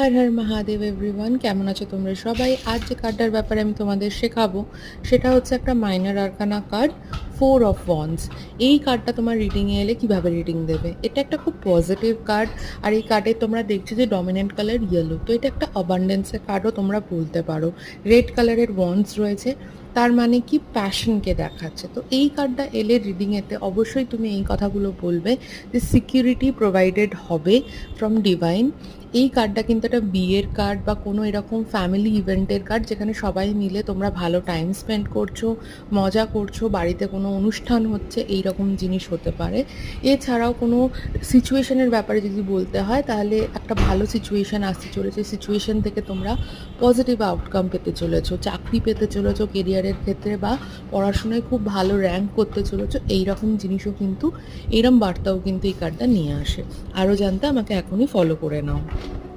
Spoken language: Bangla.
হর হর মহাদেব এভরিওয়ান কেমন আছো তোমরা সবাই? আজ যে কার্ডটার ব্যাপারে আমি তোমাদের শেখাবো, সেটা হচ্ছে একটা minor arcana card four of wands এই কার্ডটা তোমার রিডিংয়ে এলে কীভাবে রিডিং দেবে? এটা একটা খুব পজিটিভ কার্ড আর এই কার্ডে তোমরা দেখছ যে ডমিনেন্ট কালার ইয়েলো তো এটা একটা অ্যাবান্ডেন্সের কার্ডও তোমরা বলতে পারো। রেড কালারের ওয়ান্স রয়েছে তার মানে কি প্যাশনকে দেখাচ্ছে? তো এই কার্ডটা এলে রিডিংয়েতে অবশ্যই তুমি এই কথাগুলো বলবে যে সিকিউরিটি প্রোভাইডেড হবে ফ্রম ডিভাইন এই কার্ডটা কিন্তু একটা বিয়ের কার্ড বা কোনো এরকম ফ্যামিলি ইভেন্টের কার্ড যেখানে সবাই মিলে তোমরা ভালো টাইম স্পেন্ড করছ, মজা করছ, বাড়িতে কোনো অনুষ্ঠান হচ্ছে এই রকম জিনিস হতে পারে। এছাড়াও কোনো সিচুয়েশনের ব্যাপারে যদি বলতে হয়, তাহলে একটা ভালো সিচুয়েশন আসতে চলেছে। সিচুয়েশন থেকে তোমরা পজিটিভ আউটকাম পেতে চলেছো, চাকরি পেতে চলেছো কেরিয়ারের ক্ষেত্রে বা পড়াশোনায় খুব ভালো র্যাঙ্ক করতে চলেছ, এইরকম জিনিসও কিন্তু, এরম বার্তাও কিন্তু এই কার্ডটা নিয়ে আসে। আরও জানতে আমাকে এখনই ফলো করে নাও।